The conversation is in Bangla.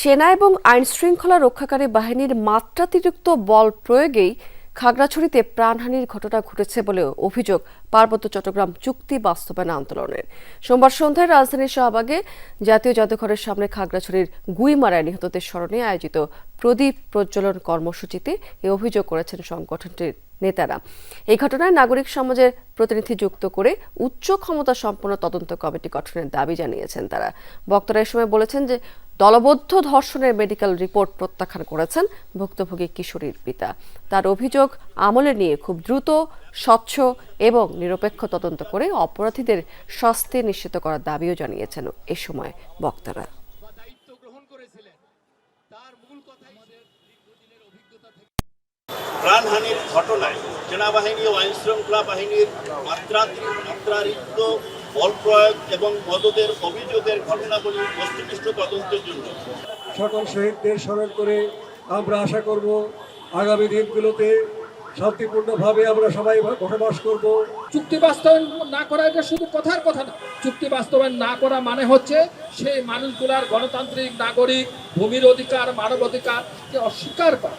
সেনা এবং আইন শৃঙ্খলা রক্ষাকারী বাহিনীর মাত্রাতিরিক্ত বল প্রয়োগেই খাগড়াছড়িতে প্রাণহানির ঘটনা ঘটেছে বলে অভিযোগ পার্বত্য চট্টগ্রাম চুক্তি বাস্তবায়ন আন্দোলনের সোমবার সন্ধ্যায় রাজধানীর শাহবাগে জাতীয় জাদুঘরের সামনে খাগড়াছড়ির গুইমারায় নিহতদের স্মরণে আয়োজিত প্রদীপ প্রজ্বলন কর্মসূচিতে এ অভিযোগ করেছেন সংগঠনটির নেতারা। এই ঘটনায় নাগরিক সমাজের প্রতিনিধি যুক্ত করে উচ্চ ক্ষমতা সম্পন্ন তদন্ত কমিটি গঠনের দাবি জানিয়েছেন তারা। বক্তারা এ সময় বলেছেন যে দলবদ্ধ ধর্ষণের মেডিকেল রিপোর্ট প্রত্যাখ্যান করেছেন ভুক্তভোগী কিশোরীর পিতা। তার অভিযোগ আমলে নিয়ে খুব দ্রুত, স্বচ্ছ এবং নিরপেক্ষ তদন্ত করে অপরাধীদের শাস্তি নিশ্চিত করার দাবিও জানিয়েছেন এ সময় বক্তারা। প্রাণহানির ঘটনায় সেনাবাহিনী ও আইন শৃঙ্খলা বাহিনীর মাত্রাতিরিক্ত বল প্রয়োগ এবং মদদের অভিযোগের ঘটনাবলী বস্তুনিষ্ঠ তদন্তের জন্য। সকল শহীদদের স্মরণ করে আমরা আশা করব আগামী দিনগুলোতে শান্তিপূর্ণভাবে আমরা সবাই বসবাস করব। চুক্তি বাস্তবায়ন না করা এটা শুধু কথার কথা না চুক্তি বাস্তবায়ন না করা মানে হচ্ছে সেই মানুষগুলার গণতান্ত্রিক নাগরিক ভূমির অধিকার মানব অধিকারকে অস্বীকার করা।